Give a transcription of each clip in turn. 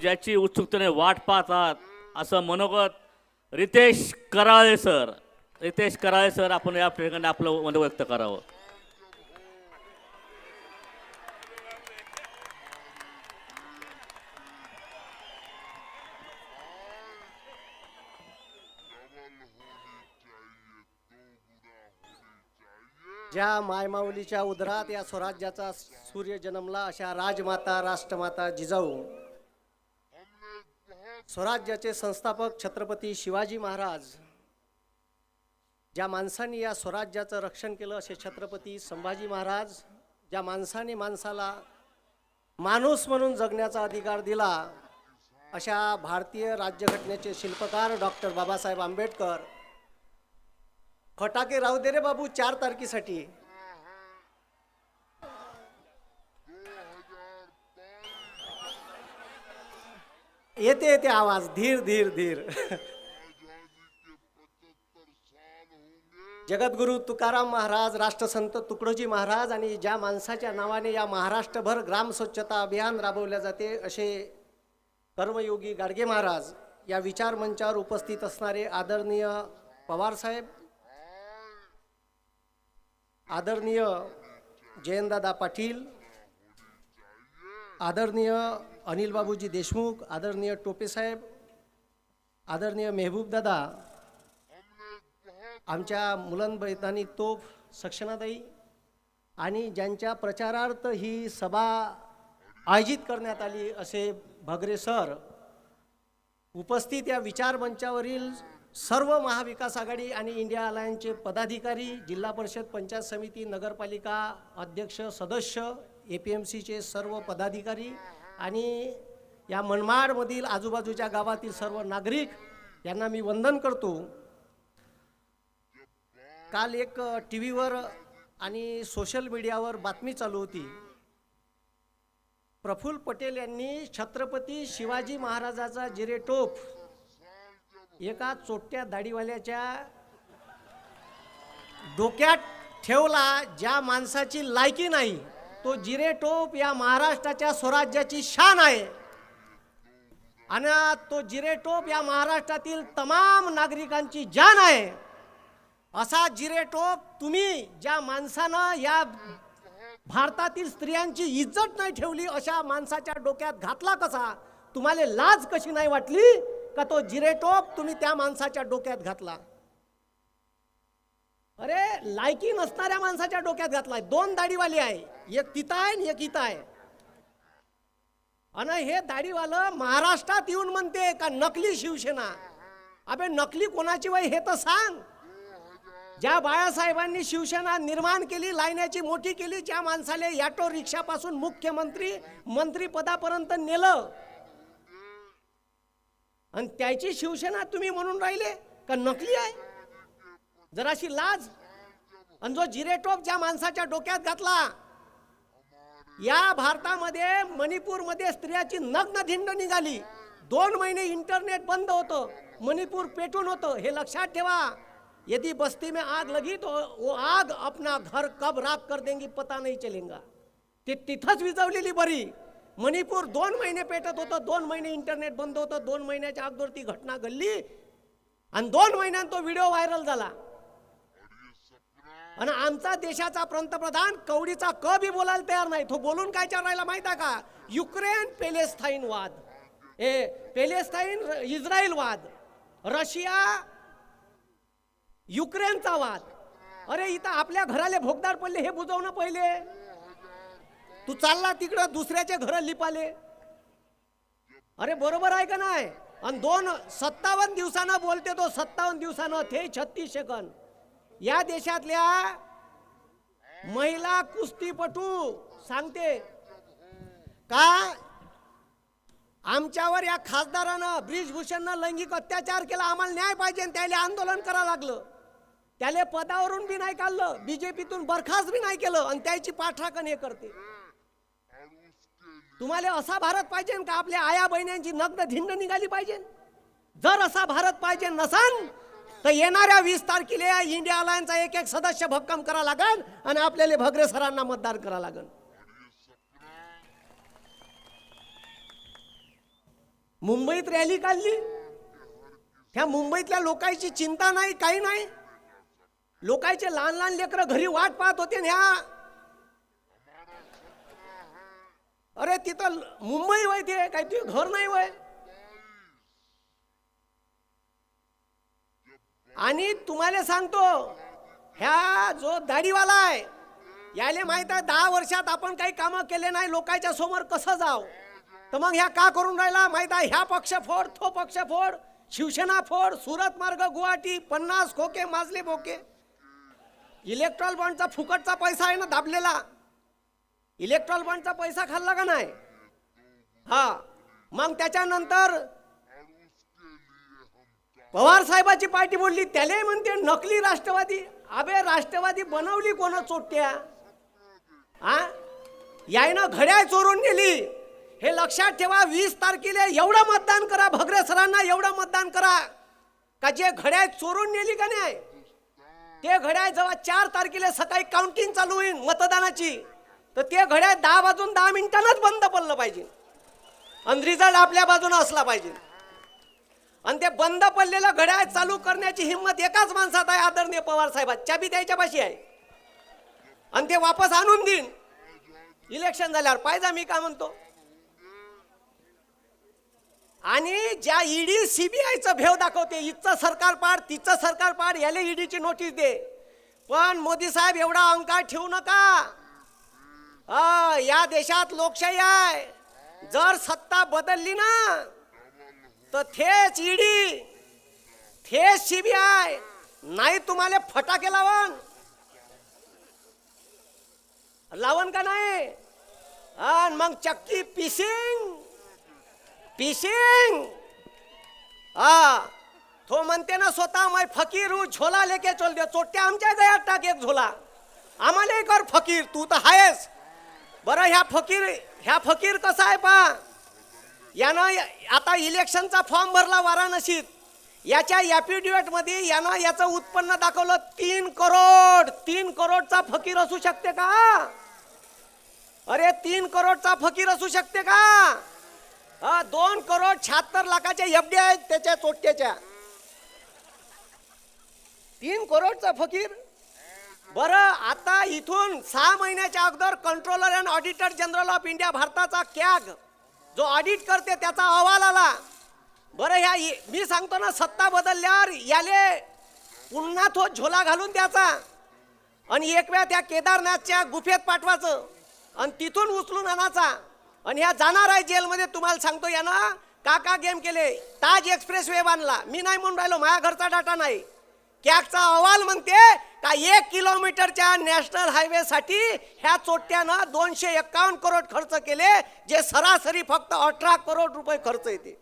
ज्याची उत्सुकतेने वाट पाहतात असं मनोगत रितेश कराळे सर. रितेश कराळे सर आपण या ठिकाणी आपलं मत व्यक्त करावं. ज्या मायमाऊलीच्या उदरात या स्वराज्याचा सूर्य जन्मला अशा राजमाता राष्ट्रमाता जिजाऊ स्वराज्याचे संस्थापक छत्रपती शिवाजी महाराज ज्या माणसांनी या स्वराज्याचं रक्षण केलं असे छत्रपती संभाजी महाराज ज्या माणसाने माणसाला माणूस म्हणून जगण्याचा अधिकार दिला अशा भारतीय राज्यघटनेचे शिल्पकार डॉक्टर बाबासाहेब आंबेडकर. फटाके राहू दे रे बाबू चार तारखेसाठी. येते येते आवाज धीर धीर धीर. जगद्गुरु तुकाराम महाराज राष्ट्रसंत तुकडोजी महाराज आणि ज्या माणसाच्या नावाने या महाराष्ट्रभर ग्राम स्वच्छता अभियान राबवल्या जाते असे कर्मयोगी गाडगे महाराज या विचार मंचावर उपस्थित असणारे आदरणीय पवारसाहेब आदरणीय जयंतदादा पाटील आदरणीय अनिल बाबूजी देशमुख आदरणीय टोपेसाहेब आदरणीय मेहबूबदादा आमच्या मुलं तोफ सक्षणाताई आणि ज्यांच्या प्रचारार्थ ही सभा आयोजित करण्यात आली असे भगरे सर उपस्थित या विचार मंचावरील सर्व महाविकास आघाडी आणि इंडिया अलायन्सचे पदाधिकारी जिल्हा परिषद पंचायत समिती नगरपालिका अध्यक्ष सदस्य ए पी एम सीचे सर्व पदाधिकारी आणि या मनमाडमधील आजूबाजूच्या गावातील सर्व नागरिक यांना मी वंदन करतो. काल एक टी व्हीवर आणि सोशल मीडियावर बातमी चालू होती. प्रफुल्ल पटेल यांनी छत्रपती शिवाजी महाराजाचा जिरेटोप एका चोट्या दाढीवाल्याच्या डोक्यात ठेवला ज्या माणसाची लायकी नाही. तो जिरेटोप या महाराष्ट्राच्या स्वराज्याची शान आहे. आणि तो जिरेटोप या महाराष्ट्रातील तमाम नागरिकांची जान आहे. असा जिरेटोप तुम्ही ज्या माणसानं या भारतातील स्त्रियांची इज्जत नाही ठेवली अशा माणसाच्या डोक्यात घातला कसा? तुम्हाला लाज कशी नाही वाटली? का तो जिरेटोप तुम्ही त्या माणसाच्या डोक्यात घातला? अरे लायकी नसणाऱ्या माणसाच्या डोक्यात घातलाय. दोन दाढीवाली आहे. एक तिथं आहे आणि एक इथं आहे. आणि हे दाढीवालं महाराष्ट्रात येऊन म्हणते का नकली शिवसेना? अबे नकली कोणाची वय हे तर सांग. ज्या बाळासाहेबांनी शिवसेना निर्माण केली लायण्याची मोठी केली ज्या माणसाले ऑटो रिक्षापासून मुख्यमंत्री मंत्रीपदापर्यंत नेलं. आणि त्याची शिवसेना तुम्ही म्हणून राहिले का नकली आहे? जराशी लाज. आणि जो जिरेटोप ज्या माणसाच्या डोक्यात घातला या भारतामध्ये मणिपूरमध्ये स्त्रियाची नग्न धिंड निघाली. दोन महिने इंटरनेट बंद होतं मणिपूर पेटून होतं. हे लक्षात ठेवा. यदि बस्ती में आग लगी तो वो आग अपना घर कब राख कर देंगी पता नहीं चलेगा. ते तिथंच विजवलेली बरी. मणिपूर दोन महिने पेटत होतं दोन महिने इंटरनेट बंद होतं दोन महिन्याच्या अगोदर ती घटना घडली. आणि दोन महिन्यात तो व्हिडिओ व्हायरल झाला. आणि आमचा देशाचा पंतप्रधान कवडीचा क बी बोलायला तयार नाही. तो बोलून काय राहिला माहीत आहे का? युक्रेन पेलेस्थाईन वाद. ए पेलेस्थाईन इस्रायल वाद. रशिया युक्रेनचा वाद. अरे इथं आपल्या घराले भोगदार पडले हे बुजवणं पहिले. तू चालला तिकडं दुसऱ्याचे घर लिपाले. अरे बरोबर आहे का नाही? आणि दोन सत्तावन्न दिवसानं बोलते तो सत्तावन्न दिवसानं ते छत्तीस सेकंद. या देशातल्या महिला कुस्तीपटू सांगते. का? आमच्यावर या खासदारानं ब्रिजभूषणनं लैंगिक अत्याचार केला आम्हाला न्याय पाहिजे त्याला आंदोलन करावं लागलं. त्याला पदावरून बी नाही काढलं बीजेपीतून बरखास्त बी नाही केलं आणि त्याची पाठराखण हे करते. तुम्हाला असा भारत पाहिजे का आपल्या आया बहिण्यांची नग्न धिंड निघाली पाहिजे? जर असा भारत पाहिजे नसन तर येणाऱ्या वीस तारखेला इंडिया अलायन्सचा एक एक सदस्य भक्कम करा लागन आणि आपल्याला भगरे सरांना मतदान करा लागन. मुंबईत रॅली काढली. ह्या मुंबईतल्या लोकांची चिंता नाही काही नाही. लोकांचे लहान लहान लेकरं घरी वाट पाहत होते ह्या. अरे तिथं मुंबई वय ते काही तुझे घर नाही वय. आणि तुम्हाला सांगतो ह्या जो दाढीवाला आहे याले माहीत आहे दहा वर्षात आपण काही कामं केले नाही लोकांच्या समोर कसं जाव? तर मग ह्या का करून राहिला? माहीत आहे ह्या पक्ष फोड तो पक्ष फोड शिवसेना फोड सुरत मार्ग गुवाहाटी पन्नास खोके माजले बोके. इलेक्ट्रॉल बॉन्डचा फुकटचा पैसा आहे ना दाबलेला? इलेक्ट्रॉल बॉन्डचा पैसा खाल्ला का नाही? हा. मग त्याच्यानंतर पवार साहेबाची पार्टी बोलली त्यालाही म्हणते नकली राष्ट्रवादी. अबे राष्ट्रवादी बनवली कोण चोट्या? हा यायनं घड्याळ चोरून गेली हे लक्षात ठेवा वीस तारखेला एवढं मतदान करा भगरे सरांना एवढं मतदान करा. का जे घड्याळ चोरून नेली का नाही? ते घड्याळ जेव्हा चार तारखेला सकाळी काउंटिंग चालू होईल मतदानाची तर ते घड्याळ दहा वाजून दहा मिनिटांनाच बंद पडलं पाहिजे. आणि रिझल्ट आपल्या बाजूनं असला पाहिजे. आणि ते बंद पडलेलं घड्याळ चालू करण्याची हिंमत एकाच माणसात आहे आदरणीय पवार साहेबात चाबी त्याच्या पाशी आहे. आणि ते वापस आणून देईन. इलेक्शन झाल्यावर पाहिजे मी काय म्हणतो. आणि ज्या ईडी सीबीआयचं भेव दाखवते इथचं सरकार पाड तिचं सरकार पाड याला ईडीची नोटीस दे. पण मोदी साहेब एवढा अहंकार ठेवू नका. या देशात लोकशाही आहे. जर सत्ता बदलली ना तर थेच ईडी थेच सीबीआय नाही तुम्हाला फटाके लावण. लावण का नाही? आणि मग चक्की पिसिंग पिसिंग. हा तो म्हणते ना स्वतः मै फकीर हू झोला लेके चल दे चोट्या आमच्या गळ्यात टाक एक झोला. आम्हालाही कर फकीर तू तर आहेस बरं ह्या फकीर ह्या फकीर कसा आहे पा यानं आता इलेक्शनचा फॉर्म भरला वाराणसीत. याच्या ॲपिड्युएटमध्ये यानं याचं उत्पन्न दाखवलं तीन करोड. तीन करोडचा फकीर असू शकते का? अरे तीन करोडचा फकीर असू शकते का? हा दोन करोड शहात्तर लाखाच्या एफडी आहेत त्याच्या चोट्याच्या तीन करोडचा फकीर? बरं आता इथून सहा महिन्याच्या अगोदर controller and auditor general of India भारताचा कॅग जो ऑडिट करते त्याचा अहवाल आला. बरं ह्या मी सांगतो ना सत्ता बदलल्यावर याले पुन्हा तो झोला घालून द्यायचा. आणि एक वेळा त्या केदारनाथच्या गुफेत पाठवायचं. आणि तिथून उचलून आणायचा. आणि ह्या जाणार आहे जेलमध्ये तुम्हाला सांगतो यानं. काका गेम केले. ताज एक्सप्रेस वे बांधला. मी नाही म्हणून राहिलो. माझ्या घरचा डाटा नाही. कॅगचा अहवाल म्हणते का एक किलोमीटरच्या नॅशनल हायवेसाठी ह्या चोट्यानं दोनशे एक्कावन्न करोड खर्च केले जे सरासरी फक्त अठरा करोड रुपये खर्च येते.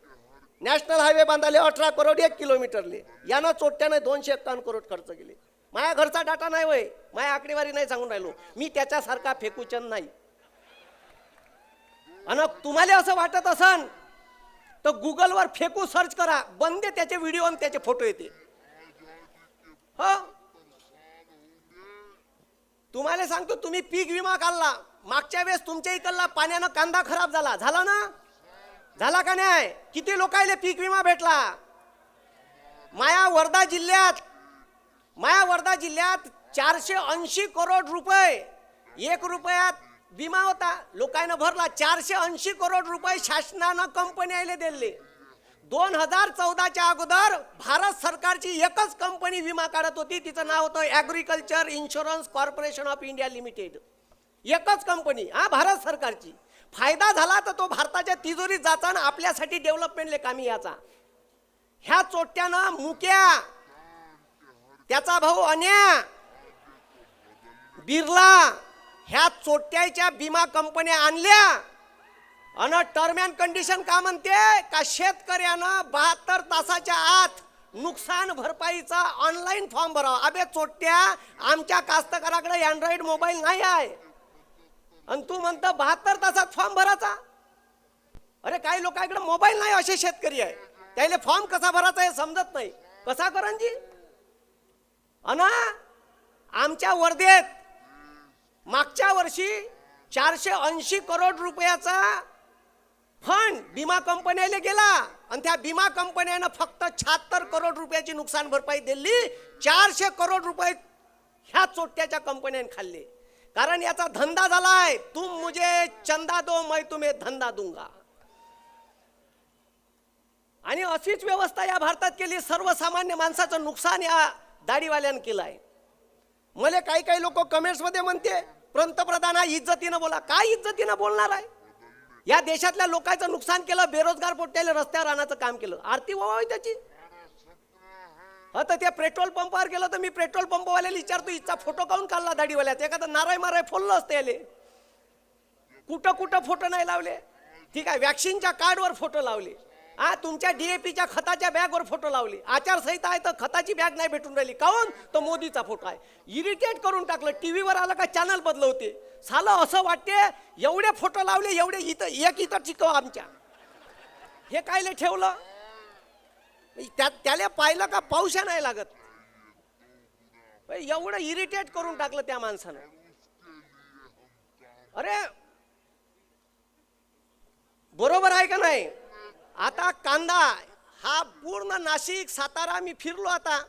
नॅशनल हायवे बांधाले अठरा करोड एक किलोमीटरले. यानं चोट्यानं दोनशे एक्कावन्न करोड खर्च केले. माझ्या घरचा डाटा नाही वय. माझ्या आकडेवारी नाही सांगून राहिलो. मी त्याच्यासारखा फेकूचन नाही. आणि तुम्हाला असं वाटत असन तर गुगलवर फेकू सर्च करा. बंदे त्याचे व्हिडिओ आणि त्याचे फोटो येते. हो? तुम्हाला सांगतो तुम्ही पीक विमा काढला. मागच्या वेळेस तुमच्या इकडला पाण्यानं कांदा खराब झाला. झाला ना? झाला का नाही? किती लोकायले पीक विमा भेटला? माया वर्धा जिल्ह्यात माया वर्धा जिल्ह्यात चारशे ऐंशी करोड रुपये एक रुपयात विमा होता. लोकांना भरला. चारशे ऐंशी करोड रुपये शासनानं कंपनी दिले. दोन हजार चौदाच्या अगोदर भारत सरकारची एकच कंपनी विमा काढत होती. तिचं नाव होतं agriculture insurance corporation of India limited एकच कंपनी हा भारत सरकारची. फायदा झाला तर तो भारताच्या तिजोरीत जाता ना आपल्यासाठी डेव्हलपमेंटले कामी याचा. ह्या चोट्यानं मुक्या. त्याचा भाऊ अन्या. बिर्ला. ह्या चोट्याच्या विमा कंपन्या आणल्या. आणि टर्म अँड कंडिशन का म्हणते? का शेतकऱ्यानं बहात्तर तासाच्या आत नुकसान भरपाईचा ऑनलाईन फॉर्म भरावा. अबे चोट्या आमच्या कास्तकाराकडे अँड्रॉइड मोबाईल नाही आहे. आणि तू म्हणतो बहात्तर तासात फॉर्म भरायचा? अरे काही लोकांकडे मोबाईल नाही असे शेतकरी आहे. त्याला फॉर्म कसा भरायचा हे समजत नाही. कसा जी अना आमच्या वर्धेत मागच्या वर्षी चारशे ऐंशी करोड रुपयाचा फंड विमा कंपन्याला गेला आणि त्या विमा कंपन्यानं फक्त शहात्तर करोड रुपयाची नुकसान भरपाई दिली चारशे करोड रुपये ह्या चोट्याच्या कंपन्याने खाल्ले. कारण याचा धंदा झालाय तुम मुझे चंदा दो मैं तुम्हे धंदा दूंगा. आणि अशीच व्यवस्था या भारतात केली सर्वसामान्य माणसाचं नुकसान या दाढीवाल्यानं केलं आहे मला काही काही लोक कमेंट्समध्ये म्हणते पंतप्रधान हा इज्जतीनं बोला. काय इज्जतीनं बोलणार आहे? या देशातल्या लोकांचं नुकसान केलं बेरोजगार पोट्याला रस्त्यावर आणायचं काम केलं. आरती व्हावी त्याची. आता त्या पेट्रोल पंपावर गेलो तर मी पेट्रोल पंपवाल्याला विचारतो इच्छा फोटो काऊन काढला दाढीवाल्याचा एखादा नाराय माराय फोडलं असते याले. कुठं कुठं फोटो नाही लावले. ठीक आहे वॅक्सिनच्या कार्डवर फोटो लावले. हा तुमच्या डीएपीच्या खताच्या बॅगवर फोटो लावले. आचारसंहिता आहे तर खताची बॅग नाही भेटून राहिली. काऊन तो मोदीचा फोटो आहे. इरिटेट करून टाकलं. टीव्हीवर आलं का चॅनल बदलवते. झालं असं वाटते एवढे फोटो लावले एवढे इथं एक इथं चिकव आमच्या. हे कायले ठेवलं? त्या त्याला पाहिलं का पावसा नाही लागत. एवढं इरिटेट करून टाकलं त्या माणसानं. अरे बरोबर आहे का नाही? आता कांदा हा पूर्ण नाशिक सातारा मी फिरलो आता.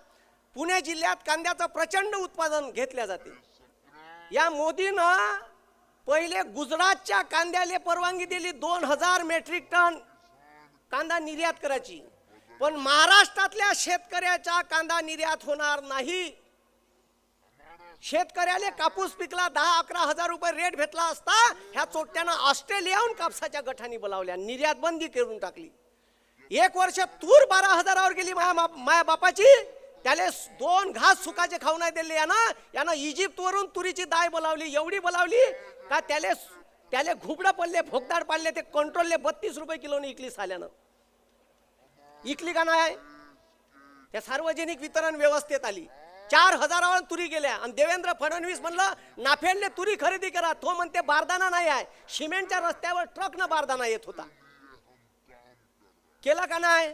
पुणे जिल्ह्यात कांद्याचं प्रचंड उत्पादन घेतल्या जाते. या मोदीनं पहिले गुजरातच्या कांद्याला परवानगी दिली दोन हजार मेट्रिक टन कांदा निर्यात करायची. पण महाराष्ट्रातल्या शेतकऱ्याचा कांदा निर्यात होणार नाही. शेतकऱ्याने कापूस पिकला दहा अकरा हजार रुपये रेट भेटला असता ह्या चोट्यानं ऑस्ट्रेलियाहून कापसाच्या गठानी बोलावल्या निर्यात बंदी करून टाकली. एक वर्ष तूर बारा हजारावर गेली माया माया बापाची त्याले दोन घास सुकाचे खाऊ नाही दिले यानं यानं इजिप्त वरून तुरीची दाय बोलावली एवढी बोलावली का त्याले त्याले घुबडं पडले भोगदाड पाडले ते कंट्रोलले बत्तीस रुपये किलोने इकली साल्यानं इकली का नाही? त्या सार्वजनिक वितरण व्यवस्थेत आली. चार हजारावर तुरी गेल्या. आणि देवेंद्र फडणवीस म्हणलं नाफेडने तुरी खरेदी करा. तो म्हणते बारदाना नाही आहे. सिमेंटच्या रस्त्यावर ट्रकनं बारदाना येत होता. केला का नाही?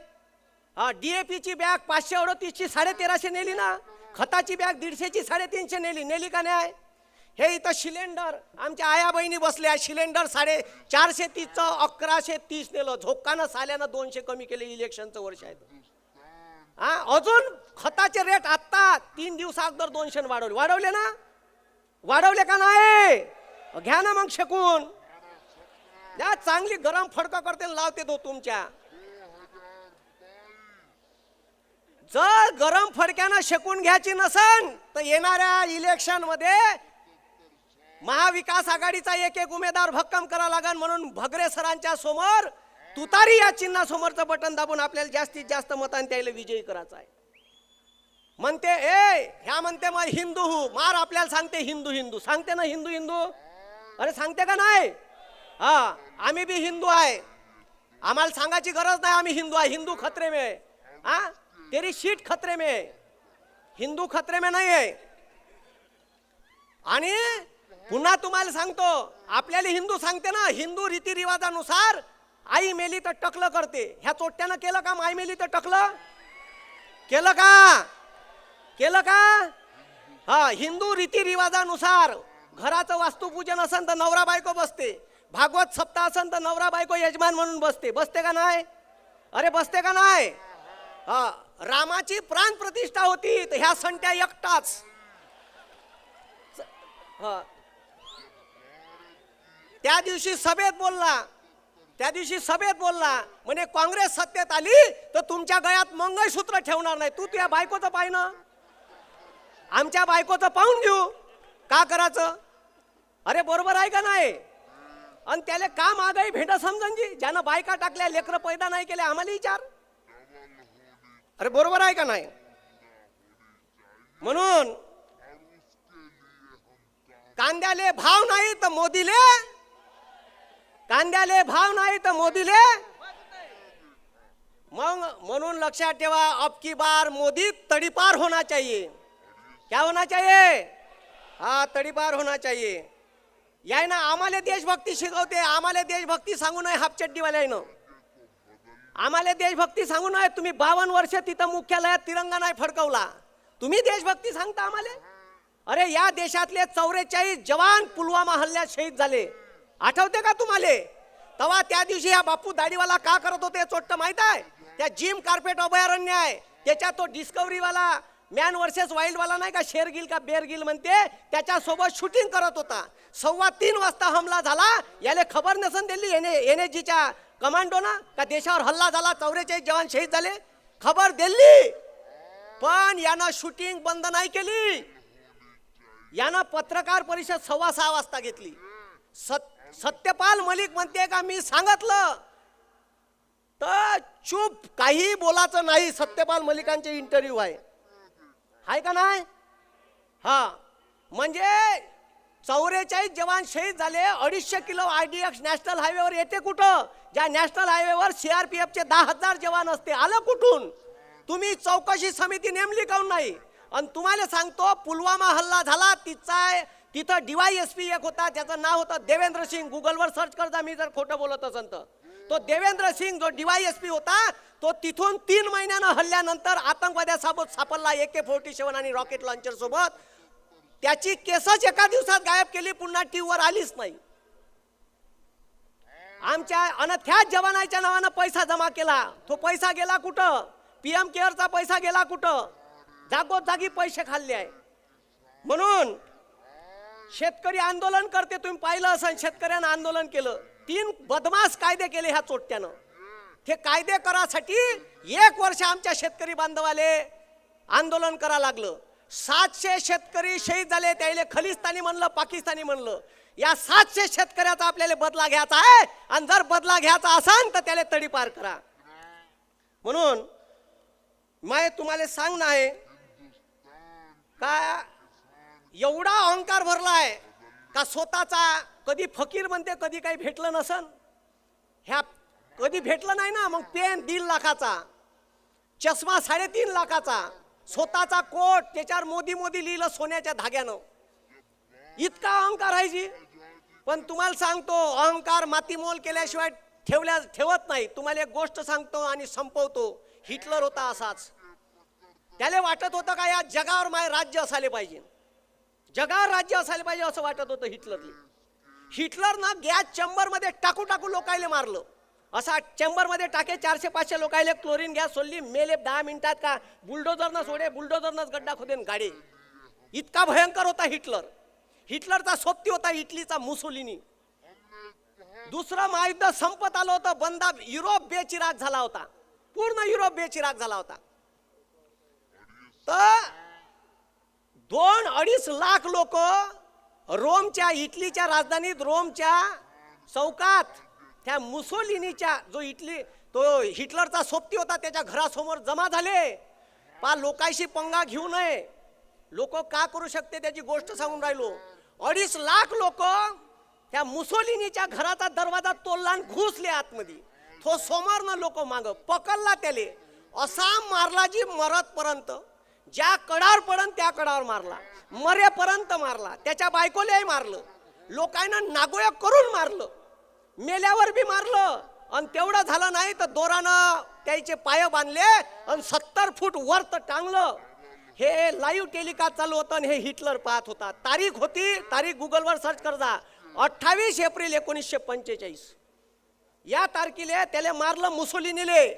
हा डीएपीची बॅग पाचशे अडतीसची साडे तेराशे नेली ना. खताची बॅग दीडशेची साडेतीनशे नेली. नेली का नाही? हे इथं सिलेंडर आमच्या आया बहिणी बसल्या. सिलेंडर साडे चारशे तीसचं अकराशे तीस नेलं. झोक्कानं साल्यानं दोनशे कमी केले इलेक्शनचं वर्ष आहे. हा अजून खताचे रेट आत्ता तीन दिवसा अगोदर दोनशे वाढवले. वाढवले ना? वाढवले का नाही? घ्या ना मग शेकून. द्या चांगली गरम फडका करते लावते तो तुमच्या. जर गरम फडक्यानं शेकून घ्यायची नसन तर येणाऱ्या इलेक्शनमध्ये महाविकास आघाडीचा एक एक उमेदवार भक्कम करा लागन म्हणून भगरे सरांच्या समोर तुतारी या चिन्हासमोरचं बटन दाबून आपल्याला जास्तीत जास्त मतांनी त्याला विजयी करायचा आहे. म्हणते ए ह्या म्हणते मग हिंदू हू मार आपल्याला सांगते हिंदू हिंदू. सांगते ना हिंदू हिंदू? अरे सांगते का नाही? हा आम्ही बी हिंदू आहे. आम्हाला सांगायची गरज नाही आम्ही हिंदू आहे. हिंदू खतरे में हा? तेरी शीट खतरे में हिंदू खतरे में नाही आहे. आणि पुन्हा तुम्हाला सांगतो आपल्याला हिंदू सांगते ना हिंदू रीतिरिवाजानुसार आई मेली तर टकलं करते. ह्या चोट्यानं केलं का? माय मेली तर टकलं? केलं का? केलं का? हा हिंदू रीतिरिवाजानुसार घराचं वास्तुपूजन असन तर नवरा बायको बसते. भागवत सप्ताह असन तर नवरा बायको यजमान म्हणून बसते. बसते का नाही? अरे बसते का नाही? हा रामाची प्राण प्रतिष्ठा होती तर ह्या संट्या एकटाच. हा. त्या दिवशी सभेत बोलला. त्या दिवशी सभेत बोलला म्हणे काँग्रेस सत्तेत आली तर तुमच्या गळ्यात मंगळसूत्र ठेवणार नाही. तू तुझ्या बायकोचं पाय ना आमच्या बायकोचं पाहून घेऊ. का करायचं? अरे बरोबर आहे का नाही? आणि त्याला का मागाई भेट समजन जी ज्यानं बायका टाकल्या लेकरं पैदा नाही केले आम्हाला विचार. अरे बरोबर आहे का नाही? म्हणून कांद्याले भाव नाही तर मोदीले? कांद्याले भाव नाही तर मोदीले? मग म्हणून लक्षात ठेवा अबकी बार मोदी तडीपार होना चाहिए. क्या होना चाहिए? हा तडीपार होना चाहिए। याय ना आम्हाला देशभक्ती शिकवते आम्हाला देशभक्ती सांगू नये हापचड्डीवाल्यानं आम्हाला देशभक्ती सांगू नये तुम्ही बावन्न वर्ष तिथं मुख्यालयात तिरंगा नाही फडकवला. तुम्ही देशभक्ती सांगता आम्हाला अरे या देशातले चौवेचाळीस जवान पुलवामा हल्ल्यात शहीद झाले. आठवते का तुम्हाला? तेव्हा त्या दिवशी हा बापू दाढीवाला का करत होते चोट्ट माहीत आहे? त्या जिम कार्पेट अभयारण्य आहे. त्याच्यात तो डिस्कवरीवाला मॅन वर्सेस वाईल्डवाला नाही का? शेरगिल का बेरगिल म्हणते त्याच्यासोबत शूटिंग करत होता. सव्वा तीन वाजता हमला झाला. याले खबर नसन दिली एन एन जीच्या कमांडो ना का देशावर हल्ला झाला चौवेचाळीस जवान शहीद झाले? खबर दिली. पण यानं शूटिंग बंद नाही केली. यानं पत्रकार परिषद सव्वा सहा वाजता घेतली. सत सत्यपाल मलिक म्हणते का मी सांगितलं. तर चूप काही बोलायचं नाही. सत्यपाल मलिकांचे इंटरव्ह्यू आहे. आहे का नाही? हा म्हणजे चौवेचाळीस जवान शहीद झाले अडीचशे kilo I D X national हायवेवर येते कुठं? ज्या नॅशनल हायवेवर सी आर पी एफचे दहा हजार जवान असते आलं कुठून? तुम्ही चौकशी समिती नेमली काऊन नाही? आणि तुम्हाला सांगतो पुलवामा हल्ला झाला तिचा तिथं डीवाय एस पी एक होता त्याचं नाव होतं देवेंद्र सिंग. गुगलवर सर्च करता मी जर खोटं बोलत असेल तर. तो देवेंद्र सिंग जो डीवायएसपी होता तो तिथून तीन महिन्यानं हल्ल्यानंतर आतंकवाद्यासोबत सापडला ए के फोर्टी सेवन आणि रॉकेट लॉन्चर सोबत. त्याची केसच एका दिवसात गायब केली पुन्हा टीव्हीवर आलीच नाही. आमच्या अन त्याच जवानाच्या नावानं पैसा जमा केला. तो पैसा गेला कुठं? पीएम केअरचा पैसा गेला कुठं? जागोजागी पैसे खाल्ले आहे. म्हणून शेतकरी आंदोलन करते तुम्ही पाहिलं असेल शेतकऱ्यानं आंदोलन केलं. तीन बदमाश कायदे केले ह्या चोट्यानं ते कायदे करासाठी एक वर्ष आमच्या शेतकरी बांधवाले आंदोलन करा लागलं. सातशे शेतकरी शहीद झाले त्याले खलिस्तानी म्हणलं पाकिस्तानी म्हणलं. या सातशे शेतकऱ्याचा आपल्याला बदला घ्यायचा आहे आणि जर बदला घ्यायचा असाल तर त्याला तडीपार करा. म्हणून माय तुम्हाला सांगणं आहे का एवढा अहंकार भरलाय का स्वतःचा कधी फकीर म्हणते कधी काही भेटलं नसन. ह्या कधी भेटलं नाही ना मग पेन दीड लाखाचा. चष्मा साडेतीन लाखाचा. स्वतःचा कोट त्याच्यावर मोदी मोदी लिहिलं सोन्याच्या धाग्यानं. इतका अहंकार आहे जी. पण तुम्हाला सांगतो अहंकार मातीमोल केल्याशिवाय ठेवल्या ठेवत नाही. तुम्हाला एक गोष्ट सांगतो आणि संपवतो हिटलर होता असाच. त्याला वाटत होतं का या जगावर माय राज्य असायला पाहिजे. जगावर राज्य असायला पाहिजे असं वाटत होतं हिटलरले. हिटलरनं गॅस चेंबरमध्ये टाकू टाकू लोकायले मारलं. असा चेंबरमध्ये टाके चारशे पाचशे लोकायले क्लोरीन गॅस सोडली. मेले दहा मिनिटात का बुलडोजरनं सोडे बुलडोजरनच गड्डा खोदेन गाडी. इतका भयंकर होता हिटलर. हिटलरचा सोबती होता इटलीचा मुसोलिनी. दुसरं महायुद्ध संपत आलं होतं बंदा युरोप बेचिराग झाला होता. पूर्ण युरोप बेचिराग झाला होता. तर दोन अडीच लाख लोक रोमच्या इटलीच्या राजधानीत रोमच्या चौकात त्या मुसोलिनीच्या जो इटली तो हिटलरचा सोबती होता त्याच्या घरासमोर जमा झाले. पा लोकांशी पंगा घेऊ नये. लोक का करू शकते त्याची गोष्ट सांगून राहिलो. अडीच लाख लोक त्या मुसोलिनीच्या घराचा दरवाजा तोडला घुसले आतमध्ये. तो समोरनं लोक माग पकडला त्याले. असा मारला जी मरतपर्यंत. ज्या कडावर पडन त्या कडावर मारला. मरेपर्यंत मारला. त्याच्या बायकोलाही मारलं. लोकांना नागोया करून मारलं. मेल्यावर बी मारलं. आणि तेवढं झालं नाही तर दोरानं त्याचे पाय बांधले आणि सत्तर फूट वर तर टांगलं. हे लाईव्ह टेलिकास्ट चालू होतं आणि हे हिटलर पाहत होता. तारीख होती तारीख गुगलवर सर्च कर जा अठ्ठावीस एप्रिल एकोणीसशे पंचेचाळीस. या तारखेला त्याला मारलं मुसोलिनीले.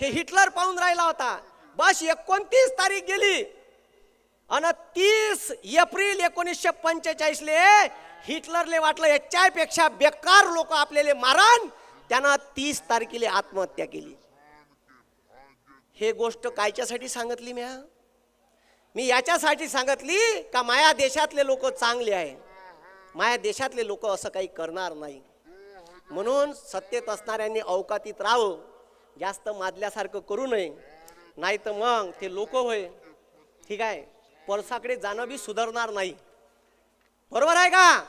ते हिटलर पाहून राहिला होता. बस एकोणतीस तारीख गेली. आणि तीस एप्रिल एकोणीसशे पंचेचाळीसले हिटलरले वाटलं याच्यापेक्षा बेकार लोक आपल्याला मारण त्यानं तीस तारखेला आत्महत्या केली. हे गोष्ट कायच्यासाठी सांगितली म्या? मी याच्यासाठी सांगितली का माया देशातले लोक चांगले आहे. माया देशातले लोक असं काही करणार नाही. म्हणून सत्तेत असणाऱ्यांनी अवकातीत राहावं जास्त माजल्यासारखं करू नये. नाही तर मग ते लोक होय. ठीक आहे. परसाकडे जाणं बी सुधारणार नाही. बरोबर आहे का?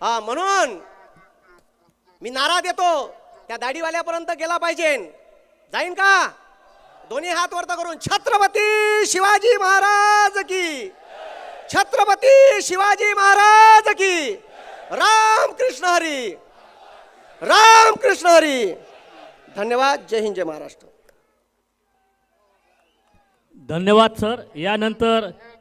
हा म्हणून मी नारा देतो. त्या दाढीवाल्यापर्यंत गेला पाहिजे. जाईन का? दोन्ही हात वर्त करून. छत्रपती शिवाजी महाराज की. छत्रपती शिवाजी महाराज की. राम कृष्ण हरी. राम कृष्ण हरी. धन्यवाद. जय हिंद जय महाराष्ट्र. धन्यवाद सर. यानंतर